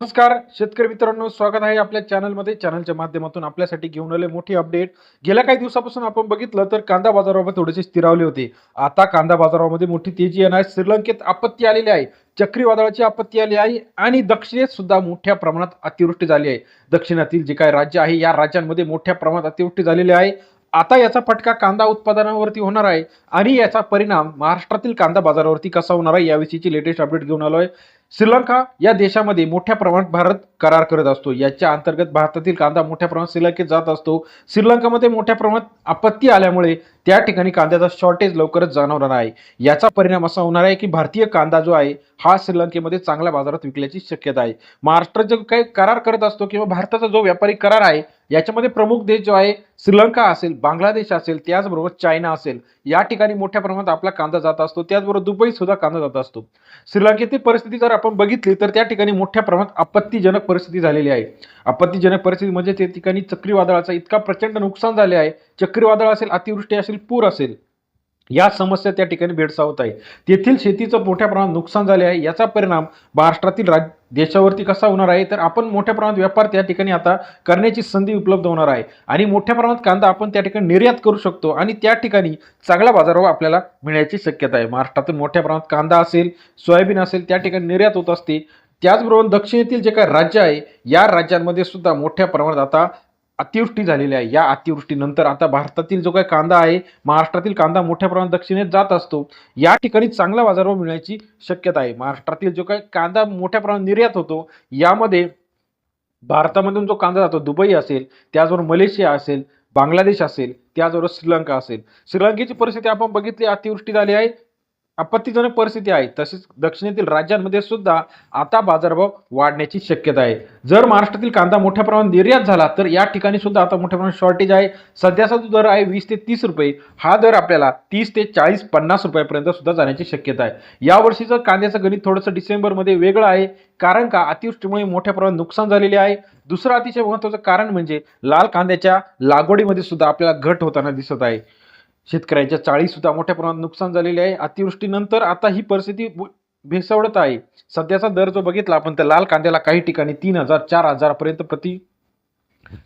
नमस्कार शेतकरी मित्रांनो स्वागत आहे आपल्या चॅनलमध्ये. चॅनलच्या माध्यमातून आपल्यासाठी घेऊन आले मोठी अपडेट. गेल्या काही दिवसापासून आपण बघितलं तर कांदा बाजारावर थोडेसे स्थिरावले होते. आता कांदा बाजारामध्ये मोठी तेजी येणार. आहे श्रीलंकेत आपत्ती आलेली आहे. चक्रीवादळाची आपत्ती आली आहे आणि दक्षिणेत सुद्धा मोठ्या प्रमाणात अतिवृष्टी झाली आहे. दक्षिणातील जे काही राज्य आहे या राज्यांमध्ये मोठ्या प्रमाणात अतिवृष्टी झालेली आहे. आता याचा फटका कांदा उत्पादनावरती होणार आहे आणि याचा परिणाम महाराष्ट्रातील कांदा बाजारावरती कसा होणार आहे याविषयीची लेटेस्ट अपडेट घेऊन आलो आहे श्रीलंका या देशामध्ये मोठ्या प्रमाणात भारत करार करत असतो. याच्या अंतर्गत भारतातील कांदा मोठ्या प्रमाणात श्रीलंकेत जात असतो. श्रीलंकामध्ये मोठ्या प्रमाणात आपत्ती आल्यामुळे त्या ठिकाणी कांद्याचा शॉर्टेज लवकरच जाणवणार आहे. याचा परिणाम असा होणार आहे की भारतीय कांदा जो आहे हा श्रीलंकेमध्ये चांगल्या बाजारात विकल्याची शक्यता आहे. महाराष्ट्र जो काही करार करत असतो किंवा भारताचा जो व्यापारी करार आहे याच्यामध्ये प्रमुख देश जो आहे श्रीलंका असेल बांगलादेश असेल त्याचबरोबर चायना असेल या ठिकाणी मोठ्या प्रमाणात आपला कांदा जात असतो. त्याचबरोबर दुबई सुद्धा कांदा जात असतो. श्रीलंकेतील परिस्थिती जर आपण बघितली तर त्या ठिकाणी मोठ्या प्रमाणात आपत्तीजनक परिस्थिती झालेली आहे. आपत्तीजनक परिस्थिती म्हणजे त्या ठिकाणी चक्रीवादळाचा इतका प्रचंड नुकसान झाले आहे. चक्रीवादळ असेल अतिवृष्टी असेल पूर असेल. या समस्या त्या ठिकाणी भेडसावत आहे. तेथील शेतीचं मोठ्या प्रमाणात नुकसान झाले आहे. याचा परिणाम महाराष्ट्रातील राज देशावरती कसा होणार आहे? तर आपण मोठ्या प्रमाणात व्यापार त्या ठिकाणी आता करण्याची संधी उपलब्ध होणार आहे. आणि मोठ्या प्रमाणात कांदा आपण त्या ठिकाणी निर्यात करू शकतो आणि त्या ठिकाणी चांगला बाजारभाव आपल्याला मिळण्याची शक्यता आहे. महाराष्ट्रातून मोठ्या प्रमाणात कांदा असेल सोयाबीन असेल त्या ठिकाणी निर्यात होत असते. त्याचबरोबर दक्षिणेतील जे काही राज्य आहे या राज्यांमध्ये सुद्धा मोठ्या प्रमाणात आता अतिवृष्टी झालेली आहे. या अतिवृष्टीनंतर आता भारतातील जो काही कांदा आहे महाराष्ट्रातील कांदा मोठ्या प्रमाणात दक्षिणेत जात असतो. या ठिकाणी चांगला बाजारभाव मिळण्याची शक्यता आहे. महाराष्ट्रातील जो काही कांदा मोठ्या प्रमाणात निर्यात होतो यामध्ये भारतामधून जो कांदा जातो दुबई असेल त्याचबरोबर मलेशिया असेल बांगलादेश असेल त्याचबरोबर श्रीलंका असेल. श्रीलंकेची परिस्थिती आपण बघितली अतिवृष्टी झाली आहे. आपत्तीजनक परिस्थिती आहे. तसेच दक्षिणेतील राज्यांमध्ये सुद्धा आता बाजारभाव वाढण्याची शक्यता आहे. जर महाराष्ट्रातील कांदा मोठ्या प्रमाणात निर्यात झाला तर या ठिकाणी सुद्धा आता मोठ्या प्रमाणात शॉर्टेज आहे. सध्याचा जो दर आहे वीस ते तीस रुपये. हा दर आपल्याला तीस ते चाळीस पन्नास रुपयापर्यंत सुद्धा जाण्याची शक्यता आहे. यावर्षीचं कांद्याचं गणित थोडंसं डिसेंबरमध्ये वेगळं आहे कारण का अतिवृष्टीमुळे मोठ्या प्रमाणात नुकसान झालेले आहे. दुसरं अतिशय महत्त्वाचं कारण म्हणजे लाल कांद्याच्या लागवडीमध्ये सुद्धा आपल्याला घट होताना दिसत आहे. शेतकऱ्यांच्या चाळी सुद्धा मोठ्या प्रमाणात नुकसान झालेले आहे. अतिवृष्टीनंतर आता ही परिस्थिती भेसवडत आहे. सध्याचा दर जो बघितला आपण त्या लाल कांद्याला काही ठिकाणी तीन हजार चार हजारापर्यंत प्रति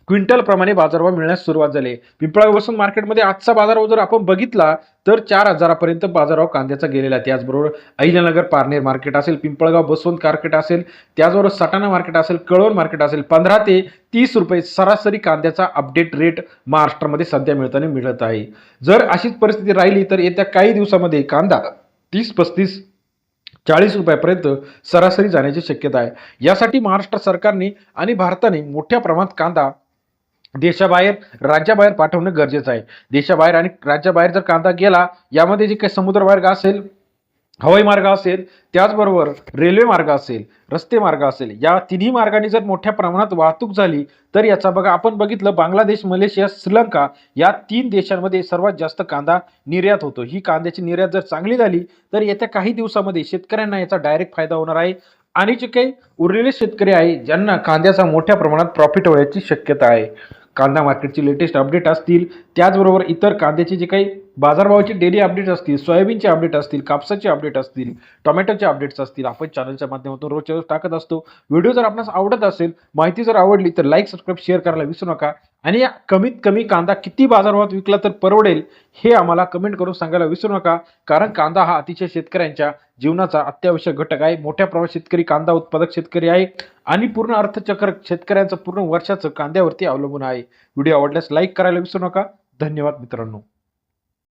क्विंटलप्रमाणे बाजारभाव मिळण्यास सुरुवात झाली पिंपळा वसंत मार्केटमध्ये आजचा बाजारभाव जर आपण बघितला तर चार हजारापर्यंत बाजारभाव कांद्याचा गेलेला आहे. त्याचबरोबर अहिल्यानगर पारनेर मार्केट असेल पिंपळगाव बसवंत मार्केट असेल त्याचबरोबर सटाणा मार्केट असेल कळवण मार्केट असेल पंधरा ते तीस रुपये सरासरी कांद्याचा अपडेट रेट महाराष्ट्रामध्ये सध्या मिळताना मिळत आहे. जर अशीच परिस्थिती राहिली तर येत्या काही दिवसामध्ये कांदा तीस पस्तीस चाळीस रुपयापर्यंत सरासरी जाण्याची शक्यता आहे. यासाठी महाराष्ट्र सरकारने आणि भारताने मोठ्या प्रमाणात कांदा देशाबाहेर राज्याबाहेर पाठवणं गरजेचं आहे. देशाबाहेर आणि राज्याबाहेर जर कांदा गेला यामध्ये जे काही समुद्रमार्ग असेल हवाई मार्ग असेल त्याचबरोबर रेल्वे मार्ग असेल रस्ते मार्ग असेल या तिन्ही मार्गाने जर मोठ्या प्रमाणात वाहतूक झाली तर याचा बघा आपण बघितलं बांगलादेश मलेशिया श्रीलंका या तीन देशांमध्ये सर्वात जास्त कांदा निर्यात होतो. ही कांद्याची निर्यात जर चांगली झाली तर येत्या काही दिवसामध्ये शेतकऱ्यांना याचा डायरेक्ट फायदा होणार आहे. आणि जे काही उरलेले शेतकरी आहे ज्यांना कांद्याचा मोठ्या प्रमाणात प्रॉफिट होण्याची शक्यता आहे. कांदा मार्केटची लेटेस्ट अपडेट असतील. त्याचबरोबर इतर कांद्याचे जे काही बाजारभावाचे डेली अपडेट्स असतील सोयाबीनचे अपडेट असतील कापसाचे अपडेट असतील टोमॅटोचे अपडेट्स असतील आपण चॅनलच्या माध्यमातून रोजच्या रोज टाकत असतो. व्हिडिओ जर आपणास आवडत असेल माहिती जर आवडली तर लाईक सबस्क्राईब शेअर करायला विसरू नका. आणि या कमीत कमी कांदा किती बाजारभावात विकला तर परवडेल हे आम्हाला कमेंट करून सांगायला विसरू नका. कारण कांदा हा अतिशय शेतकऱ्यांच्या जीवनाचा अत्यावश्यक घटक आहे. मोठ्या प्रमाणात शेतकरी कांदा उत्पादक शेतकरी आहे आणि पूर्ण अर्थचक्र शेतकऱ्यांचं पूर्ण वर्षाचं कांद्यावरती अवलंबून आहे. व्हिडिओ आवडल्यास लाईक करायला विसरू नका. धन्यवाद मित्रांनो.